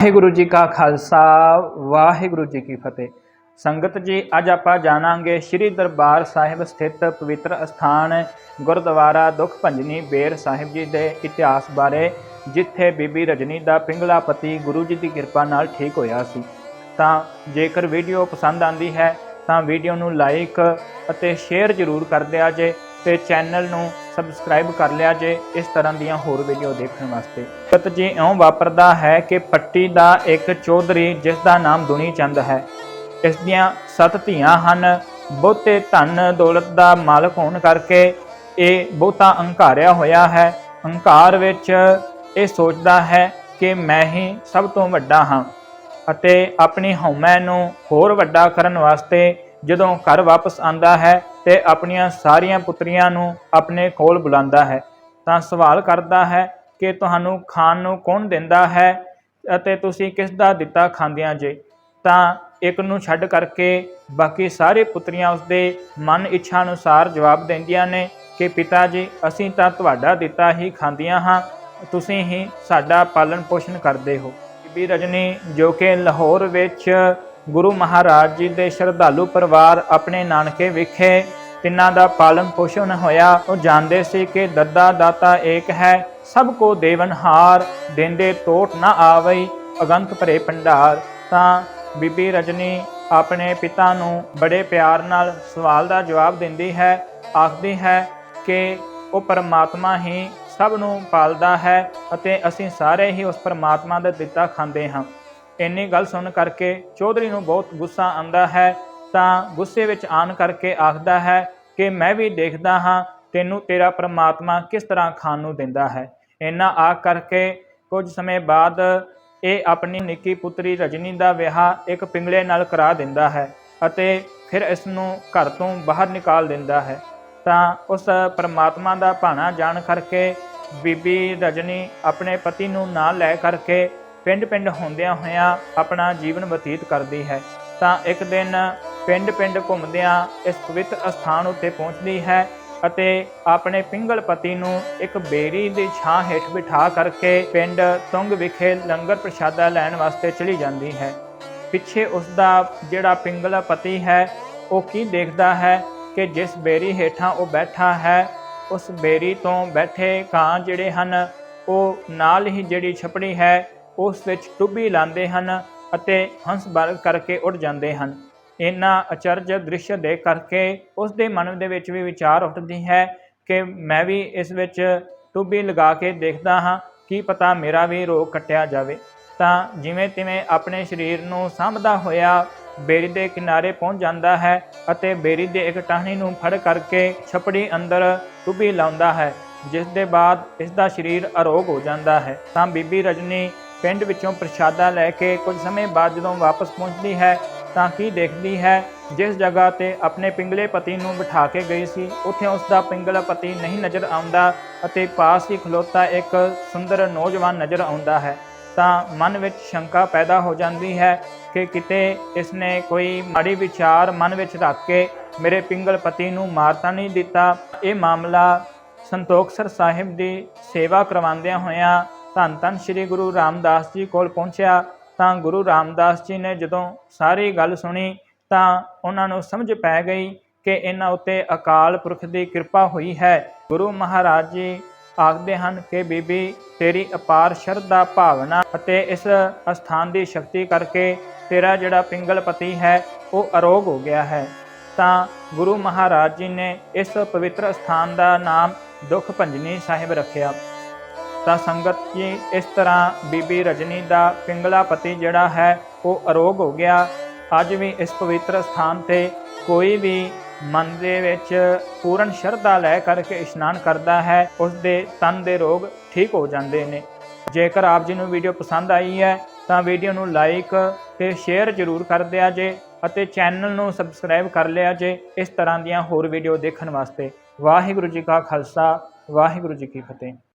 ਵਾਹਿਗੁਰੂ ਜੀ ਕਾ ਖਾਲਸਾ, ਵਾਹਿਗੁਰੂ ਜੀ ਕੀ ਫਤਿਹ। ਸੰਗਤ ਜੀ, ਅੱਜ ਆਪਾਂ ਜਾਣਾਂਗੇ ਸ੍ਰੀ ਦਰਬਾਰ ਸਾਹਿਬ ਸਥਿਤ ਪਵਿੱਤਰ ਅਸਥਾਨ ਗੁਰਦੁਆਰਾ ਦੁਖ ਭੰਜਨੀ ਬੇਰ ਸਾਹਿਬ ਜੀ ਦੇ ਇਤਿਹਾਸ ਬਾਰੇ, ਜਿੱਥੇ ਬੀਬੀ ਰਜਨੀ ਦਾ ਪਿੰਗਲਾ ਪਤੀ ਗੁਰੂ ਜੀ ਦੀ ਕਿਰਪਾ ਨਾਲ ਠੀਕ ਹੋਇਆ ਸੀ। ਤਾਂ ਜੇਕਰ ਵੀਡੀਓ ਪਸੰਦ ਆਂਦੀ ਹੈ, ਤਾਂ ਵੀਡੀਓ ਨੂੰ ਲਾਈਕ ਅਤੇ ਸ਼ੇਅਰ ਜ਼ਰੂਰ ਕਰ ਦਿਆ ਜੇ। ਤੇ ਚੈਨਲ ਨੂੰ ਸਬਸਕ੍ਰਾਈਬ ਕਰ ਲਿਆ ਜੇ ਇਸ ਤਰ੍ਹਾਂ ਦੀਆਂ ਹੋਰ ਵੀਡੀਓ ਦੇਖਣ ਵਾਸਤੇ। ਸਤ ਜੀ, ਇਉਂ ਵਾਪਰਦਾ ਹੈ ਕਿ ਪੱਟੀ ਦਾ ਇੱਕ ਚੌਧਰੀ ਜਿਸ ਦਾ ਨਾਮ ਦੁਨੀ ਚੰਦ ਹੈ, ਇਸ ਦੀਆਂ ਸੱਤ ਧੀਆਂ ਹਨ। ਬਹੁਤੇ ਧਨ ਦੌਲਤ ਦਾ ਮਾਲਕ ਹੋਣ ਕਰਕੇ ਇਹ ਬਹੁਤਾ ਹੰਕਾਰਿਆ ਹੋਇਆ ਹੈ। ਹੰਕਾਰ ਵਿੱਚ ਇਹ ਸੋਚਦਾ ਹੈ ਕਿ ਮੈਂ ਹੀ ਸਭ ਤੋਂ ਵੱਡਾ ਹਾਂ ਅਤੇ ਆਪਣੀ ਹਉਮੈ ਨੂੰ ਹੋਰ ਵੱਡਾ ਕਰਨ ਵਾਸਤੇ ਜਦੋਂ ਘਰ ਵਾਪਸ ਆਂਦਾ ਹੈ ਤੇ ਆਪਣੀਆਂ ਸਾਰੀਆਂ ਪੁੱਤਰੀਆਂ ਨੂੰ ਆਪਣੇ ਕੋਲ ਬੁਲਾਉਂਦਾ ਹੈ, ਤਾਂ ਸਵਾਲ ਕਰਦਾ ਹੈ ਕਿ ਤੁਹਾਨੂੰ ਖਾਣ ਨੂੰ ਕੌਣ ਦਿੰਦਾ ਹੈ ਅਤੇ ਤੁਸੀਂ ਕਿਸ ਦਾ ਦਿੱਤਾ ਖਾਂਦਿਆਂ ਜੇ? ਤਾਂ ਇੱਕ ਨੂੰ ਛੱਡ ਕਰਕੇ ਬਾਕੀ ਸਾਰੇ ਪੁੱਤਰੀਆਂ ਉਸਦੇ ਮਨ ਇੱਛਾ ਅਨੁਸਾਰ ਜਵਾਬ ਦਿੰਦੀਆਂ ਨੇ ਕਿ, ਪਿਤਾ ਜੀ, ਅਸੀਂ ਤਾਂ ਤੁਹਾਡਾ ਦਿੱਤਾ ਹੀ ਖਾਂਦੀਆਂ ਹਾਂ, ਤੁਸੀਂ ਹੀ ਸਾਡਾ ਪਾਲਣ ਪੋਸ਼ਣ ਕਰਦੇ ਹੋ। ਬੀਬੀ ਰਜਨੀ ਜੋ ਕਿ ਲਾਹੌਰ ਵਿੱਚ ਗੁਰੂ ਮਹਾਰਾਜ ਜੀ ਦੇ ਸ਼ਰਧਾਲੂ ਪਰਿਵਾਰ ਆਪਣੇ ਨਾਨਕੇ ਵਿਖੇ ਤਿੰਨਾਂ ਦਾ ਪਾਲਣ ਪੋਸ਼ਣ ਹੋਇਆ। ਉਹ ਜਾਣਦੇ ਸੀ ਕਿ ਦੱਦਾ ਦਾਤਾ ਏਕ ਹੈ, ਸਭ ਕੋ ਦੇਵਨਹਾਰ ਦਿੰਦੇ ਟੋਟ ਨਾ ਆਵਈ, ਅਗੰਤ ਭਰੇ ਭੰਡਾਰ। ਤਾਂ ਬੀਬੀ ਰਜਨੀ ਆਪਣੇ ਪਿਤਾ ਨੂੰ ਬੜੇ ਪਿਆਰ ਨਾਲ ਸਵਾਲ ਦਾ ਜਵਾਬ ਦਿੰਦੀ ਹੈ, ਆਖਦੀ ਹੈ ਕਿ ਉਹ ਪਰਮਾਤਮਾ ਹੀ ਸਭ ਨੂੰ ਪਾਲਦਾ ਹੈ ਅਤੇ ਅਸੀਂ ਸਾਰੇ ਹੀ ਉਸ ਪਰਮਾਤਮਾ ਦਾ ਦਿੱਤਾ ਖਾਂਦੇ ਹਾਂ। ਇੰਨੀ ਗੱਲ ਸੁਣ ਕਰਕੇ ਚੌਧਰੀ ਨੂੰ ਬਹੁਤ ਗੁੱਸਾ ਆਂਦਾ ਹੈ, ਤਾਂ ਗੁੱਸੇ ਵਿੱਚ ਆਣ ਕਰਕੇ ਆਖਦਾ ਹੈ ਕਿ ਮੈਂ ਵੀ ਦੇਖਦਾ ਹਾਂ ਤੈਨੂੰ ਤੇਰਾ ਪ੍ਰਮਾਤਮਾ ਕਿਸ ਤਰ੍ਹਾਂ ਖਾਣ ਨੂੰ ਦਿੰਦਾ ਹੈ। ਇੰਨਾ ਆ ਕਰਕੇ ਕੁਝ ਸਮੇਂ ਬਾਅਦ ਇਹ ਆਪਣੀ ਨਿੱਕੀ ਪੁੱਤਰੀ ਰਜਨੀ ਦਾ ਵਿਆਹ ਇੱਕ ਪਿੰਗਲੇ ਨਾਲ ਕਰਾ ਦਿੰਦਾ ਹੈ ਅਤੇ ਫਿਰ ਇਸ ਨੂੰ ਘਰ ਤੋਂ ਬਾਹਰ ਨਿਕਾਲ ਦਿੰਦਾ ਹੈ। ਤਾਂ ਉਸ ਪਰਮਾਤਮਾ ਦਾ ਭਾਣਾ ਜਾਣ ਕਰਕੇ ਬੀਬੀ ਰਜਨੀ ਆਪਣੇ ਪਤੀ ਨੂੰ ਨਾਲ ਲੈ ਕਰਕੇ ਪਿੰਡ-ਪਿੰਡ ਹੁੰਦਿਆਂ ਹੋਇਆਂ ਆਪਣਾ ਜੀਵਨ ਬਤੀਤ ਕਰਦੀ ਹੈ, ਤਾਂ ਇੱਕ ਦਿਨ ਪਿੰਡ-ਪਿੰਡ ਘੁੰਮਦਿਆਂ ਇਸ ਪਵਿੱਤਰ ਅਸਥਾਨ ਉੱਤੇ ਪਹੁੰਚਦੀ ਹੈ ਅਤੇ ਆਪਣੇ ਪਿੰਗਲ ਪਤੀ ਨੂੰ ਇੱਕ ਬੇਰੀ ਦੀ ਛਾਂ ਹੇਠ ਬਿਠਾ ਕਰਕੇ ਪਿੰਡ ਤੁੰਗ ਵਿਖੇ ਲੰਗਰ ਪ੍ਰਸ਼ਾਦਾ ਲੈਣ ਵਾਸਤੇ ਚਲੀ ਜਾਂਦੀ ਹੈ। ਪਿੱਛੇ ਉਸ ਦਾ ਜਿਹੜਾ ਪਿੰਗਲਾ ਪਤੀ ਹੈ, ਉਹ ਕੀ ਦੇਖਦਾ ਹੈ ਕਿ ਜਿਸ ਬੇਰੀ ਹੇਠਾਂ ਉਹ ਬੈਠਾ ਹੈ, ਉਸ ਬੇਰੀ ਤੋਂ ਬੈਠੇ ਕਾਂ ਜਿਹੜੇ ਹਨ, ਉਹ ਨਾਲ ਹੀ ਜਿਹੜੀ ਛਪੜੀ ਹੈ ਉਸ ਵਿੱਚ ਟੁੱਬੀ ਲਾਉਂਦੇ ਹਨ ਅਤੇ ਹੰਸ ਬਲ ਕਰਕੇ ਉੱਡ ਜਾਂਦੇ ਹਨ। ਇਹਨਾਂ ਅਚਰਜ ਦ੍ਰਿਸ਼ ਦੇ ਕਰਕੇ ਉਸ ਦੇ ਮਨ ਦੇ ਵਿੱਚ ਵੀ ਵਿਚਾਰ ਉੱਠਦੀ ਹੈ ਕਿ ਮੈਂ ਵੀ ਇਸ ਵਿੱਚ ਟੁੱਬੀ ਲਗਾ ਕੇ ਦੇਖਦਾ ਹਾਂ, ਕੀ ਪਤਾ ਮੇਰਾ ਵੀ ਰੋਗ ਕੱਟਿਆ ਜਾਵੇ। ਤਾਂ ਜਿਵੇਂ ਤਿਵੇਂ ਆਪਣੇ ਸਰੀਰ ਨੂੰ ਸਾਂਭਦਾ ਹੋਇਆ ਬੇਰੀ ਦੇ ਕਿਨਾਰੇ ਪਹੁੰਚ ਜਾਂਦਾ ਹੈ ਅਤੇ ਬੇਰੀ ਦੇ ਇੱਕ ਟਾਹਣੀ ਨੂੰ ਫੜ ਕਰਕੇ ਛਪੜੀ ਅੰਦਰ ਟੁੱਬੀ ਲਾਉਂਦਾ ਹੈ, ਜਿਸ ਦੇ ਬਾਅਦ ਇਸ ਦਾ ਸਰੀਰ ਅਰੋਗ ਹੋ ਜਾਂਦਾ ਹੈ। ਤਾਂ ਬੀਬੀ ਰਜਨੀ ਪਿੰਡ ਵਿੱਚੋਂ ਪ੍ਰਸ਼ਾਦਾ ਲੈ ਕੇ ਕੁਝ ਸਮੇਂ ਬਾਅਦ ਜਦੋਂ ਵਾਪਸ ਪਹੁੰਚਦੀ ਹੈ ਤਾਂ ਕੀ ਦੇਖਦੀ ਹੈ, ਜਿਸ ਜਗ੍ਹਾ ਤੇ ਆਪਣੇ ਪਿੰਗਲੇ ਪਤੀ ਨੂੰ ਬਿਠਾ ਕੇ ਗਈ ਸੀ, ਉੱਥੇ ਉਸ ਦਾ ਪਿੰਗਲਾ ਪਤੀ ਨਹੀਂ ਨਜ਼ਰ ਆਉਂਦਾ ਅਤੇ ਪਾਸ ਹੀ ਖਲੋਤਾ ਇੱਕ ਸੁੰਦਰ ਨੌਜਵਾਨ ਨਜ਼ਰ ਆਉਂਦਾ ਹੈ। ਤਾਂ ਮਨ ਵਿੱਚ ਸ਼ੰਕਾ ਪੈਦਾ ਹੋ ਜਾਂਦੀ ਹੈ ਕਿ ਕਿਤੇ ਇਸ ਨੇ ਕੋਈ ਮਾੜੀ ਵਿਚਾਰ ਮਨ ਵਿੱਚ ਰੱਖ ਕੇ ਮੇਰੇ ਪਿੰਗਲ ਪਤੀ ਨੂੰ ਮਾਰਤਾ ਨਹੀਂ ਦਿੱਤਾ। ਇਹ ਮਾਮਲਾ ਸੰਤੋਖਸਰ ਸਾਹਿਬ ਦੀ ਸੇਵਾ ਕਰਵਾਉਂਦਿਆਂ ਹੋਇਆਂ ਧੰਨ ਧੰਨ ਸ੍ਰੀ ਗੁਰੂ ਰਾਮਦਾਸ ਜੀ ਕੋਲ ਪਹੁੰਚਿਆ, ਤਾਂ ਗੁਰੂ ਰਾਮਦਾਸ ਜੀ ਨੇ ਜਦੋਂ ਸਾਰੀ ਗੱਲ ਸੁਣੀ, ਤਾਂ ਉਹਨਾਂ ਨੂੰ ਸਮਝ ਪੈ ਗਈ ਕਿ ਇਹਨਾਂ ਉੱਤੇ ਅਕਾਲ ਪੁਰਖ ਦੀ ਕਿਰਪਾ ਹੋਈ ਹੈ। ਗੁਰੂ ਮਹਾਰਾਜ ਜੀ ਆਖਦੇ ਹਨ ਕਿ, ਬੀਬੀ, ਤੇਰੀ ਅਪਾਰ ਸ਼ਰਧਾ ਭਾਵਨਾ ਅਤੇ ਇਸ ਅਸਥਾਨ ਦੀ ਸ਼ਕਤੀ ਕਰਕੇ ਤੇਰਾ ਜਿਹੜਾ ਪਿੰਗਲ ਪਤੀ ਹੈ, ਉਹ ਅਰੋਗ ਹੋ ਗਿਆ ਹੈ। ਤਾਂ ਗੁਰੂ ਮਹਾਰਾਜ ਜੀ ਨੇ ਇਸ ਪਵਿੱਤਰ ਸਥਾਨ ਦਾ ਨਾਮ ਦੁਖ ਭੰਜਨੀ ਸਾਹਿਬ ਰੱਖਿਆ। ਤਾਂ ਸੰਗਤ ਜੀ, ਇਸ ਤਰ੍ਹਾਂ ਬੀਬੀ ਰਜਨੀ ਦਾ ਪਿੰਗਲਾ ਪਤੀ ਜਿਹੜਾ ਹੈ, ਉਹ ਅਰੋਗ ਹੋ ਗਿਆ। ਅੱਜ ਵੀ ਇਸ ਪਵਿੱਤਰ ਸਥਾਨ ਤੇ ਕੋਈ ਵੀ ਮਨ ਦੇ ਵਿੱਚ ਪੂਰਨ ਸ਼ਰਧਾ ਲੈ ਕਰਕੇ ਇਸ਼ਨਾਨ ਕਰਦਾ ਹੈ, ਉਸ ਦੇ ਤਨ ਦੇ ਰੋਗ ਠੀਕ ਹੋ ਜਾਂਦੇ ਨੇ। ਜੇਕਰ ਆਪ ਜੀ ਨੂੰ ਵੀਡੀਓ ਪਸੰਦ ਆਈ ਹੈ, ਤਾਂ ਵੀਡੀਓ ਨੂੰ ਲਾਈਕ ਤੇ ਸ਼ੇਅਰ ਜ਼ਰੂਰ ਕਰ ਦਿਆ ਜੇ ਅਤੇ ਚੈਨਲ ਨੂੰ ਸਬਸਕ੍ਰਾਈਬ ਕਰ ਲਿਆ ਜੇ, ਇਸ ਤਰ੍ਹਾਂ ਦੀਆਂ ਹੋਰ ਵੀਡੀਓ ਦੇਖਣ ਵਾਸਤੇ। ਵਾਹਿਗੁਰੂ ਜੀ ਕਾ ਖਾਲਸਾ, ਵਾਹਿਗੁਰੂ ਜੀ ਕੀ ਫਤਿਹ।